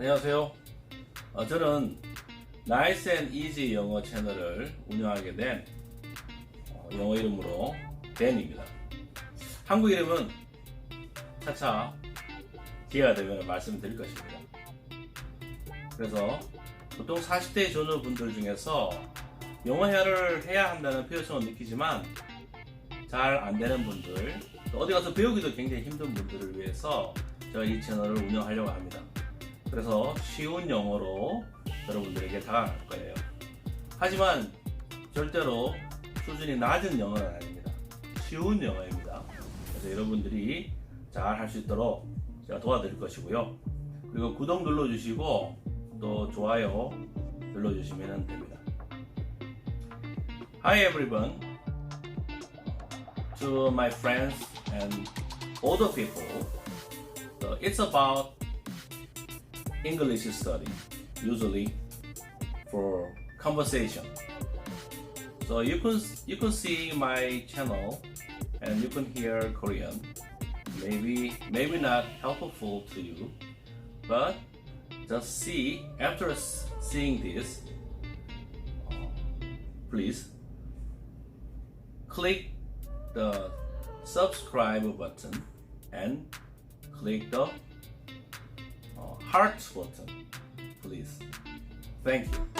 안녕하세요. 어, 저는 Nice and Easy 영어 채널을 운영하게 된 어, 영어 이름으로 댄입니다. 한국 이름은 차차 기회가 되면 말씀드릴 것입니다. 그래서 보통 40대 전후 분들 중에서 영어회화를 해야 한다는 필요성을 느끼지만 잘 안 되는 분들, 또 어디 가서 배우기도 굉장히 힘든 분들을 위해서 제가 이 채널을 운영하려고 합니다. 그래서 쉬운 영어로 여러분들에게 다가갈 거예요. 하지만 절대로 수준이 낮은 영어는 아닙니다. 쉬운 영어입니다. 그래서 여러분들이 잘 할 수 있도록 제가 도와드릴 것이고요. 그리고 구독 눌러주시고 또 좋아요 눌러주시면 됩니다. Hi everyone. To my friends and older people, it's about English study, usually for conversation. So you can you can see my channel and you can hear Korean. Maybe maybe not helpful to you, but just see after seeing this. Please click the subscribe button and click the heart button, please. Thank you.